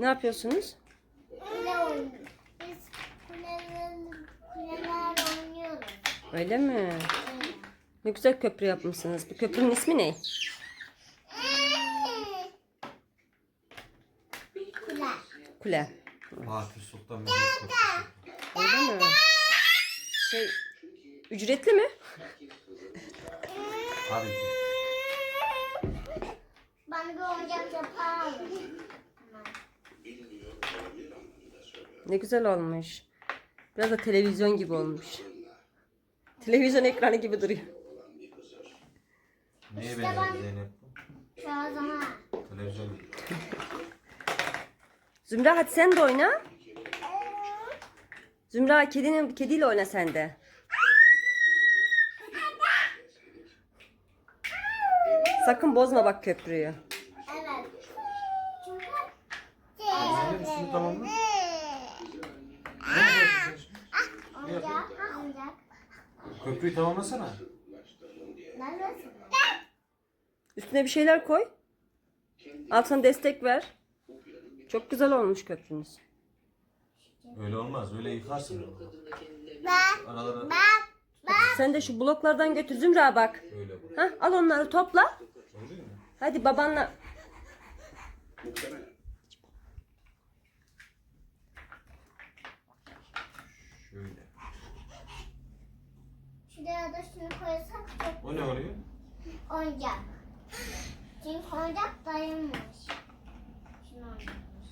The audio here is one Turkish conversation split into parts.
Ne yapıyorsunuz? Kule oynuyoruz. Biz kuleler, kuleler oynuyoruz. Öyle mi? Ne güzel köprü yapmışsınız. Bu köprünün ismi ne? Kule. Kule. Fatih Sultan Mehmet Köprüsü. Öyle mi? Şey, ücretli mi? Tabii ki. Bana bir oyuncak yapar mısın? Ne güzel olmuş. Biraz da televizyon gibi olmuş. Televizyon ekranı gibi duruyor. Neye İşte benzer ben- Zeynep? Televizyon. Zümra hadi sen de oyna. Zümra kedinin kediyle oyna sen de. Sakın bozma bak köprüyü. Evet. Çünkü Zeynep üstünü tamamla. Ne yapacaksın sen şimdi? oyuncak, ha oyuncak. Köprüyü tamamlasana. Neredesin? Üstüne bir şeyler koy. Altına destek ver. Çok güzel olmuş köprünüz. Öyle olmaz. Öyle yıkarsın. Ben, Aralara ben, Sen de şu bloklardan götür Zümra bak. öyle. Hah, al onları topla. Hadi babanla. Şöyle. Şuraya da şunu koysak çok O ne oluyor? oyuncak. Çünkü oyuncak dayanmış. Şunu oynatmış.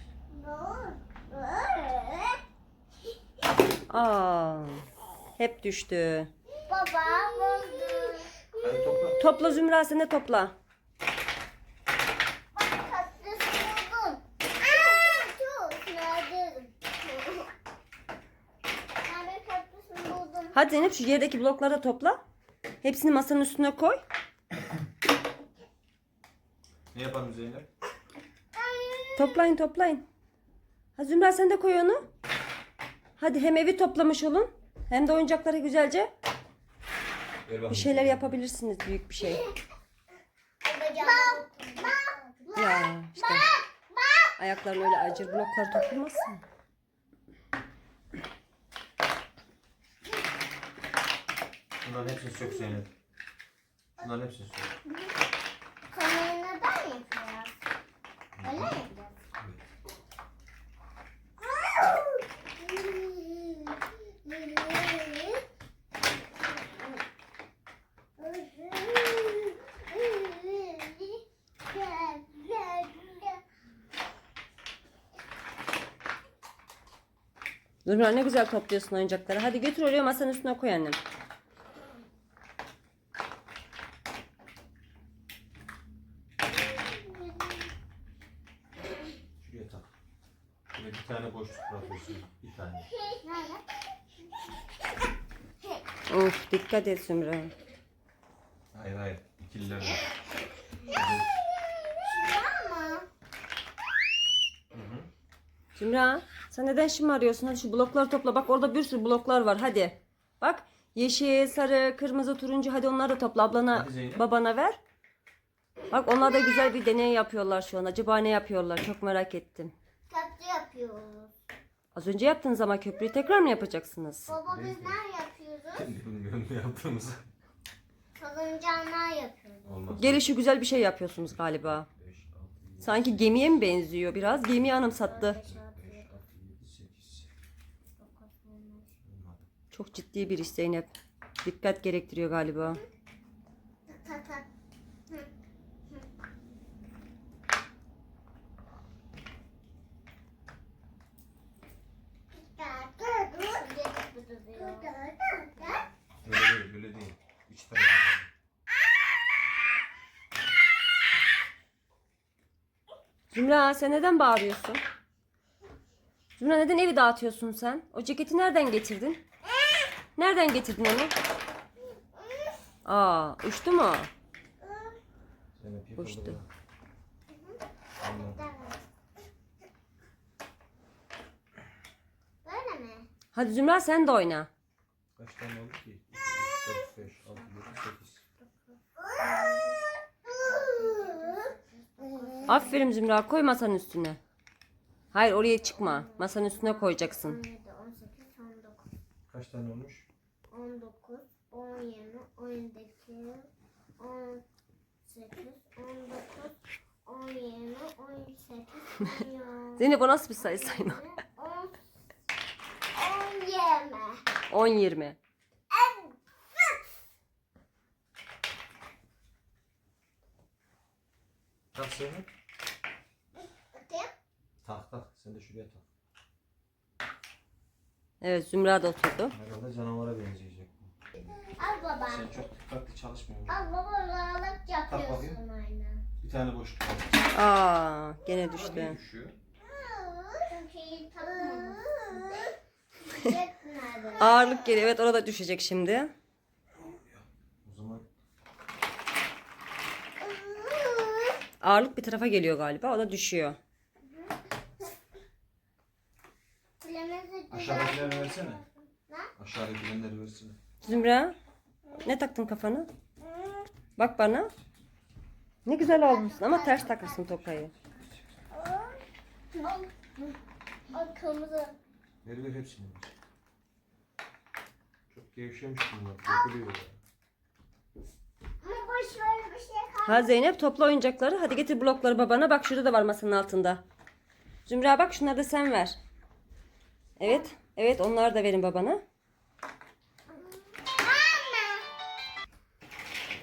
Aa, hep düştü. Baba bozdu. Hadi topla. Topla Zümra sen de topla. Bak tatlısı buldum. Aa, çok nerede? Ben bir tatlısını buldum. Hadi Zeynep şu yerdeki blokları da topla. Hepsini masanın üstüne koy. Ne yapalım Zeynep? Toplayın toplayın. Ha Zümra sen de koy onu. Hadi hem evi toplamış olun. Hem de oyuncakları güzelce bir şeyler yapabilirsiniz büyük bir şey. Bak, bak, Ya işte ayakların öyle acır blokları toplamazsın. Bunların hepsini sök Zeynep. Bunların hepsini sök. Kamerayı neden yapıyoruz? Öyle mi yapacağız? Zümra ne güzel topluyorsun oyuncakları. Hadi götür oraya masanın üstüne koy annem. Şuraya tak. Bir tane boşluk bırakıyorsun. Bir tane. Of dikkat et Zümra. Hayır hayır. İkililer var. Ama Zümra sen neden şımarıyorsun? Hadi şu blokları topla. Bak orada bir sürü bloklar var. Hadi. Bak yeşil, sarı, kırmızı, turuncu. Hadi onları da topla. Ablana, Hadi Zeynep. babana ver. Bak onlar da güzel bir deney yapıyorlar şu an. Acaba ne yapıyorlar? Çok merak ettim. Tatlı yapıyoruz. Az önce yaptığınız ama köprüyü tekrar mı yapacaksınız? Baba biz ne yapıyoruz? Bilmiyorum ne yaptığımızı. Salıncağına yapıyoruz. Olmaz. Gelişi güzel bir şey yapıyorsunuz galiba. 5, 6, 7, Sanki gemiye mi benziyor biraz? Gemiyi anımsattı. 8. Çok ciddi bir iş Zeynep. Dikkat gerektiriyor galiba. Ta ta. Öyle değil, öyle değil. Üç tane. Zümra sen neden bağırıyorsun? Zümra neden evi dağıtıyorsun sen? O ceketi nereden getirdin? Nereden getirdin onu? Aa, uçtu mu? Zeynep yıkıldı Boştu. bu. Anladım. Böyle mi? Hadi Zümra sen de oyna. Kaç tane oldu ki? 2, 3, 4, 5, 6, 7, 8. Aferin Zümra koy masanın üstüne. Hayır oraya çıkma. Masanın üstüne koyacaksın. 17, 18, 19. Kaç tane olmuş? 19, 17, 18, 18, 19, 17, 18, 17, Zeynep o nasıl bir sayı sayma? 10, 10, 20. 10 20. Tak seni. Tak tak. Sen de şuraya tak. Evet Zümra da oturdu. Herhalde canavara benzeyecek. Al baba. Sen çok dikkatli çalışmıyorsun. Al baba rahatlık yapıyorsun aynen. Bir tane boşluk var. Aa gene düştü. düşüyor? Çünkü iyi takmamışsın. Düşecek nerede? Ağırlık geliyor. Evet orada düşecek şimdi. O zaman Ağırlık bir tarafa geliyor galiba. O da düşüyor. Aşağıdakileri versene. Ne? Aşağıdakileri versene. Zümra ne taktın kafana? Bak bana. Ne güzel olmuşsun ama ters takmışsın tokayı. Al. Al kırmızı. Ver ver hepsini. Çok gevşemiş bunlar. Dökülüyor ya. Ama boş ver bir şey kalmadı. Ha Zeynep topla oyuncakları. Hadi getir blokları babana. Bak şurada da var masanın altında. Zümra bak şunları da sen ver. Evet. Evet onları da verin babana.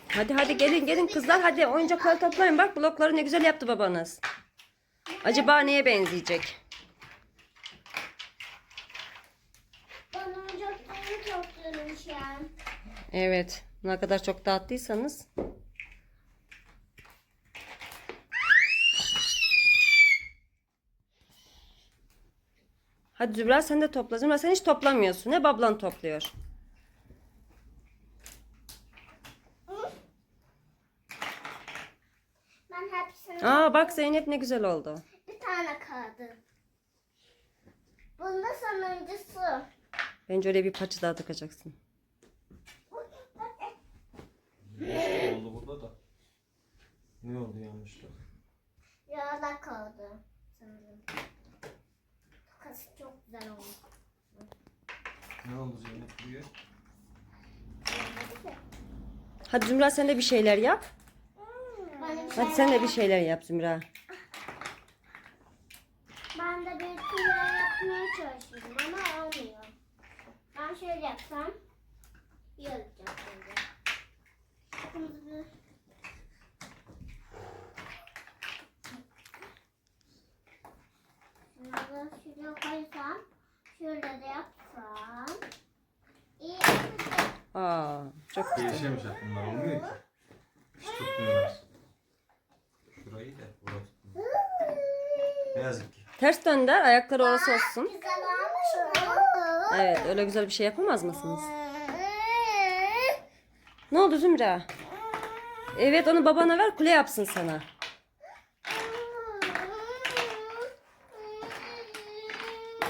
Hadi hadi gelin gelin kızlar hadi oyuncakları toplayın. Bak blokları ne güzel yaptı babanız. Acaba neye benzeyecek? Ben oyuncaklarını topluyorum şu an. Evet. Ne kadar çok dağıttıysanız. Hadi Zümra sen de topla. Zümra sen hiç toplamıyorsun. Hep ablan topluyor. Ben hepsini Aa bak Zeynep ne güzel oldu. bir tane kaldı. Bunda sonuncusu. Bence öyle bir parça daha takacaksın. Ne oldu burada da? Ne oldu yanlışlık? Yağda kaldı. Sanırım. Tokası çok güzel olmuş. Ne oldu Zeynep buraya? Hadi Zümra sen de bir şeyler yap. Ben de, Hadi sen de bir şeyler yap Zümra. ben de bir şeyler yapmaya çalışıyorum ama olmuyor. Ben şöyle yapsam iyi olacak bence. Kırmızı. Şunları şuraya koysam, şöyle de yapsam iyi. Aa çok güzel. Gevşemiş bunlar olmuyor ki. Hiç tutmuyorlar. Şurayı da burası tutmuyor. Ne yazık ki. Ters dönder ayakları orası olsun. Güzel olmuş mu? Evet öyle güzel bir şey yapamaz mısınız? Ne oldu Zümra? Evet onu babana ver kule yapsın sana.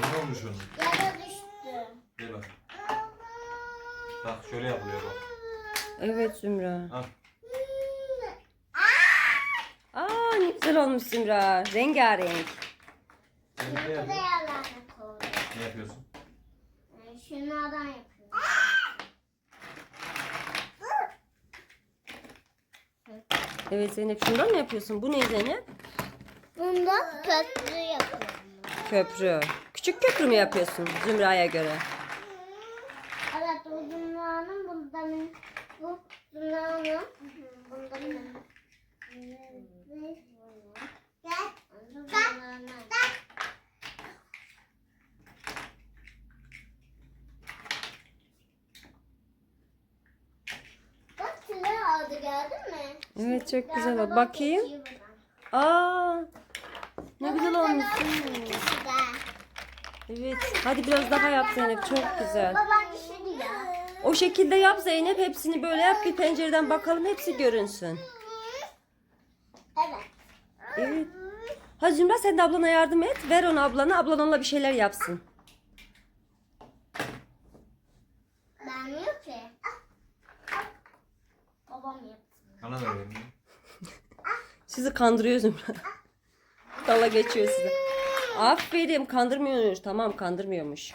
Ne olmuş onun? Yere düştü. Gel bak. Bak şöyle yapılıyor bak. Evet Zümra. Al. Aa ne güzel olmuş Zümra. Rengarenk. Zeynep ne yapıyorsun? yerlerine koydum. Ne yapıyorsun? Yani Şunlardan yapıyorum. Evet Zeynep şundan mı yapıyorsun? Bu ne Zeynep? Bunda köprü yapıyorum. Köprü. Küçük köprü mü yapıyorsun Zümra'ya göre? Evet bu zümranın bundan bu zümranın bundan Gel. Gel. Bak silah aldı gördün mü? Evet çok güzel oldu. Bakayım. Aa ne güzel Baba, olmuş. sen al. Güzel. Evet. Hadi biraz daha yap Zeynep. Çok güzel. Baban düşürdü ya. O şekilde yap Zeynep. Hepsini böyle yap. Bir pencereden bakalım. Hepsi görünsün. Evet. Evet. Hadi Zümra sen de ablana yardım et. Ver onu ablana. Ablan onunla bir şeyler yapsın. Ben yok ki. Babam yaptı. Bana da verin. Sizi kandırıyor Zümra. Dala geçiyor size. Aferin kandırmıyormuş. Tamam kandırmıyormuş.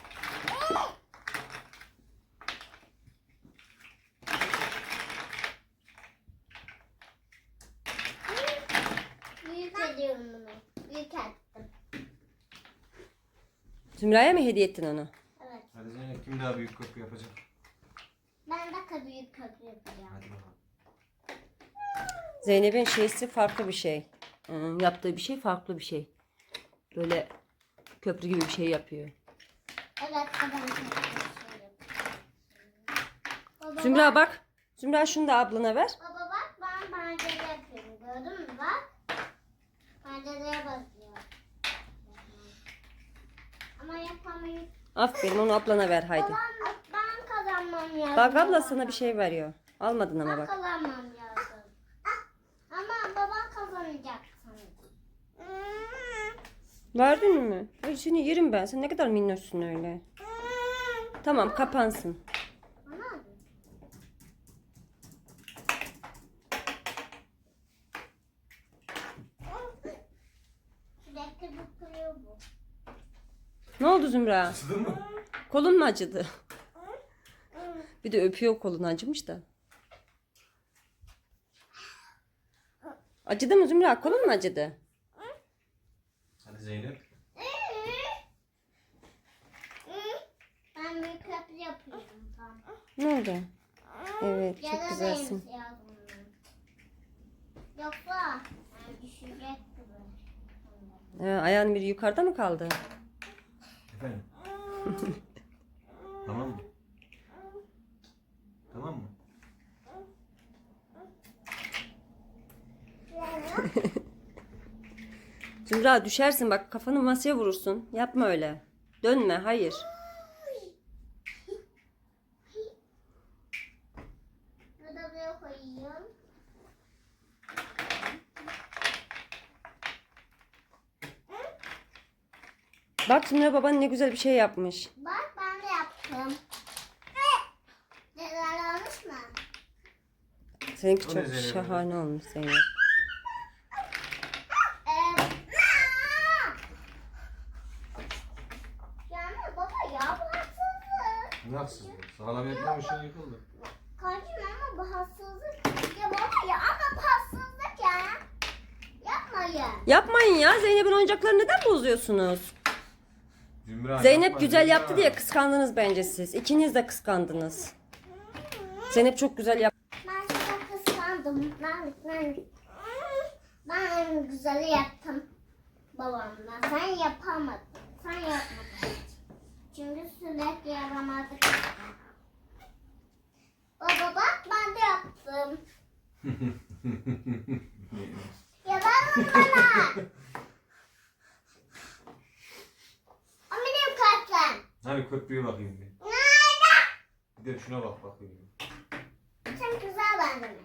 Büyük ediyorum bunu. Büyük. Zümra'ya mı hediye ettin onu? Evet. Hadi Zeynep kim daha büyük köprü yapacak? Ben de ka- büyük köprü yapacağım. Hadi bakalım. Zeynep'in şeysi farklı bir şey. Hmm, yaptığı bir şey farklı bir şey. Böyle köprü gibi bir şey yapıyor. Evet ben yapıyorum. Baba, Zümra bak. Zümra şunu da ablana ver. Baba bak ben pencere yapıyorum. Gördün mü bak? Pencereye basıyor. Ama yapamayız. Aferin onu ablana ver haydi. Babam ben kazanmam lazım. Bak abla sana bir şey veriyor. Almadın ama Ben bak. kazanmam lazım. Ama baba kazanacak sanırım. Verdin mi? Ay seni yerim ben. Sen ne kadar minnoşsun öyle. Tamam kapansın. Ne oldu Zümra? Acıdı mı? Kolun mu acıdı? Bir de öpüyor kolun acımış da. Acıdı mı Zümra? Kolun mu acıdı? Zeynep. Ben büyük köprü yapıyorum tam. Ne oldu? Evet Ya çok güzelsin. Yoksa yani düşecek gibi. Ee, ayağın biri yukarıda mı kaldı? Efendim. tamam mı? Tamam mı? Zümra düşersin bak kafanı masaya vurursun. Yapma öyle. Dönme hayır. Bak Zümra baban ne güzel bir şey yapmış. Bak ben de yaptım. Neler olmuş mu? Seninki çok şahane olmuş Zeynep. Ee, yani baba ya bu Ne haksızlık? Sağlam yapmamışsın yıkıldı. Kaçın ama bu haksızlık. Ya baba ya ama bu haksızlık ya. Yapmayın. Yapmayın ya Zeynep'in oyuncaklarını neden bozuyorsunuz? Zümra Zeynep yapma, güzel Zümra. yaptı diye kıskandınız bence siz. İkiniz de kıskandınız. Zeynep çok güzel yaptı. Ben size kıskandım. Ben, ben, ben güzeli yaptım babamla. Sen yapamadın. Sen yapmadın. Çünkü sürekli yapamadık. Baba bak ben de yaptım. Yalan bana. O benim kartım. Hani köprüye bakayım bir. Nerede? Bir de şuna bak bakayım. Sen güzel bende mi?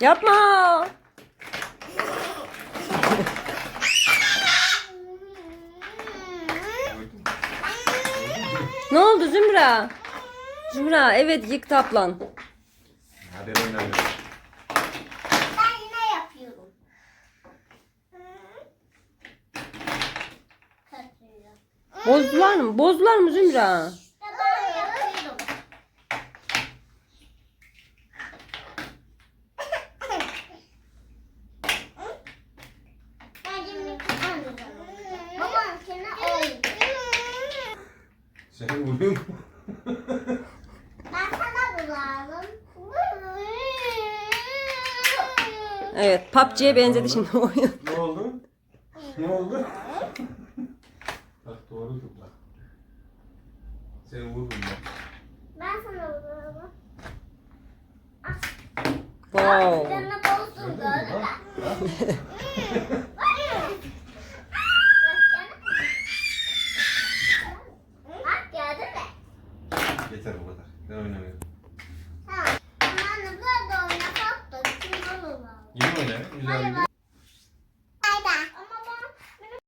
Yapma. Gördün mü? Ne oldu Zümra? Zümra evet yıktı ablan. Hadi oynayalım. Ben yine yapıyorum. Bozdular mı? Bozdular mı Zümra? Ya ben yapıyorum. Ben şimdi kazanacağım. Babam seni öldü. Seni vuruyor mu? Ben sana bulalım. Evet PUBG'ye benzedi şimdi oyun. Ne oldu? Ne oldu? bak doğru dur bak. Seni vururum bak. Ben sana bulalım. Wow. Canını bozdum Gördün mü?